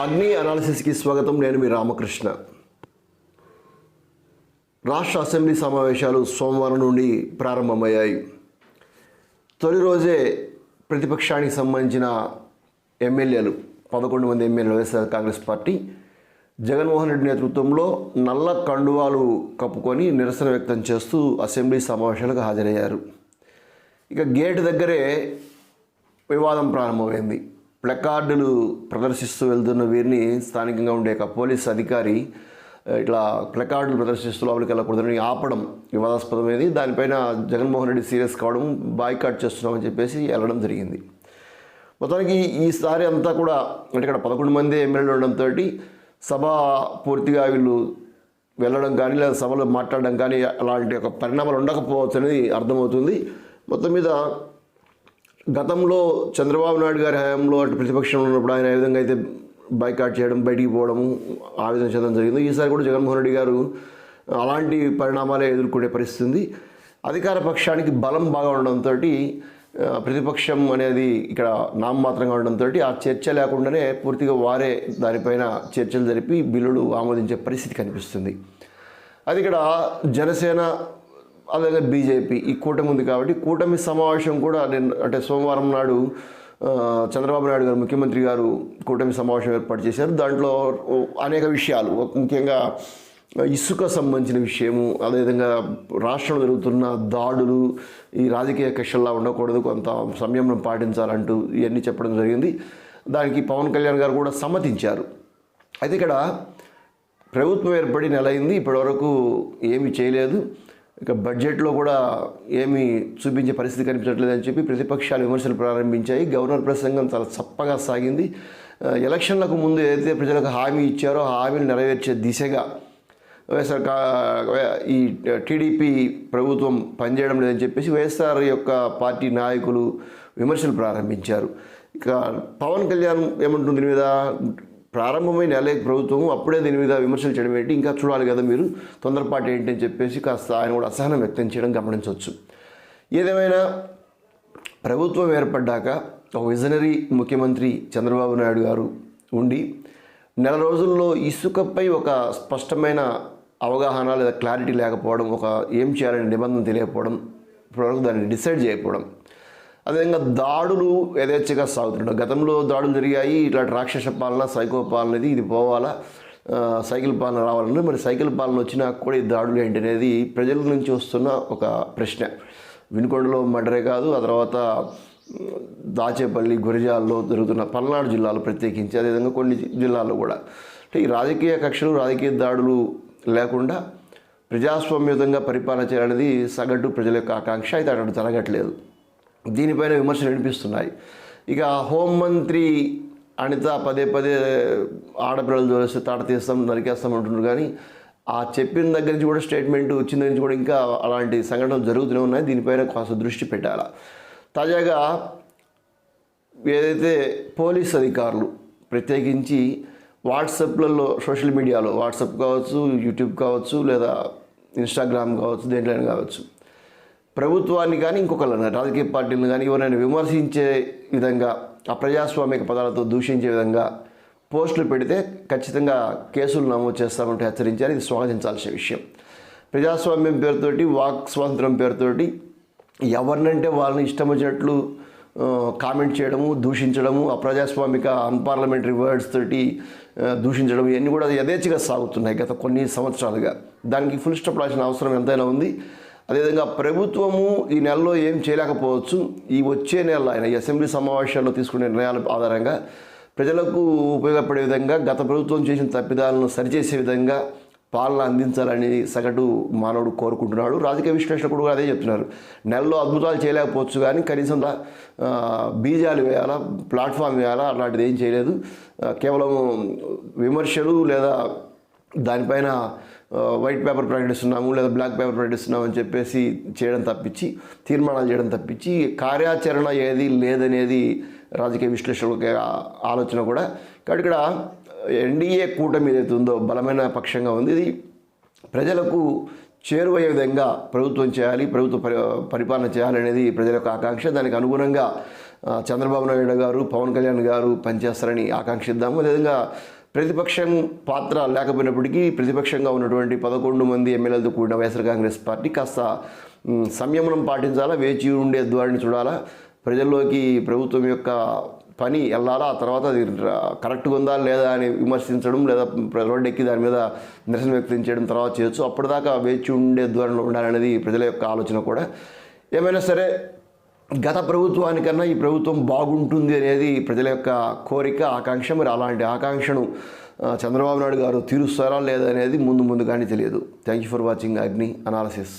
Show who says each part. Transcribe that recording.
Speaker 1: అగ్ని అనాలిసిస్కి స్వాగతం నేను మీ రామకృష్ణ. రాష్ట్ర అసెంబ్లీ సమావేశాలు సోమవారం నుండి ప్రారంభమయ్యాయి. తొలి రోజే ప్రతిపక్షానికి సంబంధించిన ఎమ్మెల్యేలు పదకొండు మంది ఎమ్మెల్యేలు YSR Congress party Jaganmohan Reddy నేతృత్వంలో నల్ల కండువాలు కప్పుకొని నిరసన వ్యక్తం చేస్తూ అసెంబ్లీ సమావేశాలకు హాజరయ్యారు. ఇక గేటు దగ్గరే వివాదం ప్రారంభమైంది. ప్లకార్డులు ప్రదర్శిస్తూ వెళ్తున్న వీరిని స్థానికంగా ఉండే ఒక పోలీస్ అధికారి ఇట్లా ప్లకార్డులు ప్రదర్శిస్తూ లోపలికి వెళ్ళకూడదని ఆపడం వివాదాస్పదమైనది దానిపైన జగన్మోహన్ రెడ్డి సీరియస్ కావడం బాయ్కాట్ చేస్తున్నామని చెప్పేసి వెళ్ళడం జరిగింది. మొత్తానికి ఈసారి అంతా కూడా అంటే ఇక్కడ పదకొండు మంది ఎమ్మెల్యేలు ఉండడంతో సభ పూర్తిగా వీళ్ళు వెళ్ళడం కానీ లేదా సభలో మాట్లాడడం కానీ అలాంటి ఒక పరిణామాలు ఉండకపోవచ్చు అనేది అర్థమవుతుంది. మొత్తం మీద గతంలో చంద్రబాబు నాయుడు గారి హయాంలో అటు ప్రతిపక్షంలో ఉన్నప్పుడు ఆయన ఏ విధంగా అయితే బైకాట్ చేయడం బయటికి పోవడము ఆ విధంగా చేయడం జరిగింది ఈసారి కూడా జగన్మోహన్ రెడ్డి గారు అలాంటి పరిణామాలే ఎదుర్కొనే పరిస్థితి ఉంది. అధికార పక్షానికి బలం బాగా ఉండడంతో ప్రతిపక్షం అనేది ఇక్కడ నామమాత్రంగా ఉండడంతో ఆ చర్చ లేకుండానే పూర్తిగా వారే దానిపైన చర్చలు జరిపి బిల్లులు ఆమోదించే పరిస్థితి కనిపిస్తుంది. అది ఇక్కడ జనసేన అలాగే బీజేపీ. ఈ కూటమి ఉంది కాబట్టి కూటమి సమావేశం కూడా నేను అంటే సోమవారం నాడు చంద్రబాబు నాయుడు గారు ముఖ్యమంత్రి గారు కూటమి సమావేశం ఏర్పాటు చేశారు. దాంట్లో అనేక విషయాలు. ముఖ్యంగా ఇసుక సంబంధించిన విషయము అదేవిధంగా రాష్ట్రంలో జరుగుతున్న దాడులు ఈ రాజకీయ కక్షల్లా ఉండకూడదు కొంత సంయమనం పాటించాలంటూ ఇవన్నీ చెప్పడం జరిగింది. దానికి పవన్ కళ్యాణ్ గారు కూడా సమ్మతించారు. అయితే ఇక్కడ ప్రభుత్వం ఏర్పడి నెల అయింది ఇప్పటివరకు ఏమీ చేయలేదు. ఇక బడ్జెట్లో కూడా ఏమీ చూపించే పరిస్థితి కనిపించట్లేదు అని చెప్పి ప్రతిపక్షాలు విమర్శలు ప్రారంభించాయి. గవర్నర్ ప్రసంగం చాలా చప్పగా సాగింది. ఎలక్షన్లకు ముందు ఏదైతే ప్రజలకు హామీ ఇచ్చారో ఆ హామీలు నెరవేర్చే దిశగా వైఎస్ఆర్ ఈ టీడీపీ ప్రభుత్వం పనిచేయడం లేదని చెప్పేసి వైఎస్ఆర్ యొక్క పార్టీ నాయకులు విమర్శలు ప్రారంభించారు. ఇక పవన్ కళ్యాణ్ ఏమంటుంది దీని మీద? ప్రారంభమైన నెలే ప్రభుత్వం అప్పుడే దీని మీద విమర్శలు చేయడం ఏంటి? ఇంకా చూడాలి కదా మీరు. తొందరపాటు ఏంటి అని చెప్పేసి కాస్త ఆయన కూడా అసహనం వ్యక్తం చేయడం గమనించవచ్చు. ఏదేమైనా ప్రభుత్వం ఏర్పడ్డాక ఒక విజనరీ ముఖ్యమంత్రి చంద్రబాబు నాయుడు గారు ఉండి నెల రోజుల్లో ఇసుకపై ఒక స్పష్టమైన అవగాహన లేదా క్లారిటీ లేకపోవడం ఒక ఏం చేయాలనే నిబంధన తెలియకపోవడం ఇప్పటివరకు దాన్ని డిసైడ్ చేయకపోవడం అదేవిధంగా దాడులు యథేచ్ఛగా సాగుతుంటాయి. గతంలో దాడులు జరిగాయి. ఇట్లాంటి రాక్షస పాలన సైకో పాలన ఇది ఇది పోవాలా? సైకిల్ పాలన రావాలంటే మరి సైకిల్ పాలన వచ్చినా కూడా ఈ దాడులు ఏంటి అనేది ప్రజల నుంచి వస్తున్న ఒక ప్రశ్న. వినుకొండలో మర్డరే కాదు ఆ తర్వాత దాచేపల్లి గురిజాల్లో జరుగుతున్న పల్నాడు జిల్లాలో ప్రత్యేకించి అదేవిధంగా కొన్ని జిల్లాల్లో కూడా. అంటే ఈ రాజకీయ కక్షలు రాజకీయ దాడులు లేకుండా ప్రజాస్వామ్యతంగా పరిపాలన చేయాలనేది సగటు ప్రజల యొక్క ఆకాంక్ష. అయితే అక్కడ జరగట్లేదు. దీనిపైన విమర్శలు వినిపిస్తున్నాయి. ఇక హోంమంత్రి అనిత పదే పదే ఆడపిల్లలు చూస్తే తాట తీస్తాం నరికేస్తాం అంటున్నారు. కానీ ఆ చెప్పిన దగ్గర నుంచి కూడా స్టేట్మెంట్ వచ్చిన దగ్గర నుంచి కూడా ఇంకా అలాంటి సంఘటనలు జరుగుతూనే ఉన్నాయి. దీనిపైన కాస్త దృష్టి పెట్టాలి? తాజాగా ఏదైతే పోలీస్ అధికారులు ప్రత్యేకించి వాట్సాప్లలో సోషల్ మీడియాలో వాట్సాప్ కావచ్చు యూట్యూబ్ కావచ్చు లేదా ఇన్స్టాగ్రామ్ కావచ్చు దేంట్లోనే కావచ్చు ప్రభుత్వాన్ని కానీ ఇంకొకళ్ళని రాజకీయ పార్టీలను కానీ ఎవరైనా విమర్శించే విధంగా ఆ ప్రజాస్వామిక పదాలతో దూషించే విధంగా పోస్టులు పెడితే ఖచ్చితంగా కేసులు నమోదు చేస్తామంటూ హెచ్చరించారు. ఇది స్వాగతించాల్సిన విషయం. ప్రజాస్వామ్యం పేరుతోటి వాక్ స్వాతంత్రం పేరుతోటి ఎవరినంటే వాళ్ళని ఇష్టం వచ్చినట్లు కామెంట్ చేయడము దూషించడము అప్రజాస్వామిక అన్పార్లమెంటరీ వర్డ్స్ తోటి దూషించడం ఇవన్నీ కూడా యథేచ్ఛగా సాగుతున్నాయి గత కొన్ని సంవత్సరాలుగా. దానికి ఫుల్ స్టాప్ రాసిన అవసరం ఎంతైనా ఉంది. అదేవిధంగా ప్రభుత్వము ఈ నెలలో ఏం చేయలేకపోవచ్చు. ఈ వచ్చే నెల ఆయన అసెంబ్లీ సమావేశాల్లో తీసుకునే నిర్ణయాల ఆధారంగా ప్రజలకు ఉపయోగపడే విధంగా గత ప్రభుత్వం చేసిన తప్పిదాలను సరిచేసే విధంగా పాలన అందించాలని సగటు మానవుడు కోరుకుంటున్నాడు. రాజకీయ విశ్లేషకుడు కూడా అదే చెప్తున్నారు. నెలలో అద్భుతాలు చేయలేకపోవచ్చు కానీ కనీసం బీజాలు వేయాలా ప్లాట్ఫామ్ వేయాలా అలాంటిది ఏం చేయలేదు. కేవలం విమర్శలు లేదా దానిపైన వైట్ పేపర్ ప్రకటిస్తున్నాము లేదా బ్లాక్ పేపర్ ప్రకటిస్తున్నాము అని చెప్పేసి చేయడం తప్పించి తీర్మానాలు చేయడం తప్పించి కార్యాచరణ ఏది లేదనేది రాజకీయ విశ్లేషకుల ఆలోచన కూడా కాబట్టి ఇక్కడ ఎన్డీఏ కూటమి ఏదైతే ఉందో బలమైన పక్షంగా ఉంది. ఇది ప్రజలకు చేరువయ్యే విధంగా ప్రభుత్వం చేయాలి ప్రభుత్వ పరి పరిపాలన చేయాలనేది ప్రజల యొక్క ఆకాంక్ష. దానికి అనుగుణంగా చంద్రబాబు నాయుడు గారు పవన్ కళ్యాణ్ గారు పనిచేస్తారని ఆకాంక్షిద్దాము. అదేవిధంగా ప్రతిపక్షం పాత్ర లేకపోయినప్పటికీ ప్రతిపక్షంగా ఉన్నటువంటి పదకొండు మంది ఎమ్మెల్యేలతో కూడిన వైఎస్ఆర్ కాంగ్రెస్ పార్టీ కాస్త సంయమనం పాటించాలా? వేచి ఉండే ద్వారిని చూడాలా? ప్రజల్లోకి ప్రభుత్వం యొక్క పని వెళ్ళాలా? ఆ తర్వాత అది కరెక్ట్గా ఉందా లేదా అని విమర్శించడం లేదా రోడ్డు ఎక్కి దాని మీద నిరసన వ్యక్తం చేయడం తర్వాత చేయొచ్చు. అప్పటిదాకా వేచి ఉండే ధోరణిలో ఉండాలనేది ప్రజల యొక్క ఆలోచన కూడా. ఏమైనా సరే గత ప్రభుత్వానికన్నా ఈ ప్రభుత్వం బాగుంటుంది అనేది ప్రజల యొక్క కోరిక ఆకాంక్ష మరి అలాంటి ఆకాంక్షను చంద్రబాబు నాయుడు గారు తీరుస్తారా లేదా అనేది ముందు ముందు కానీ తెలియదు. Thank you for watching Agni analysis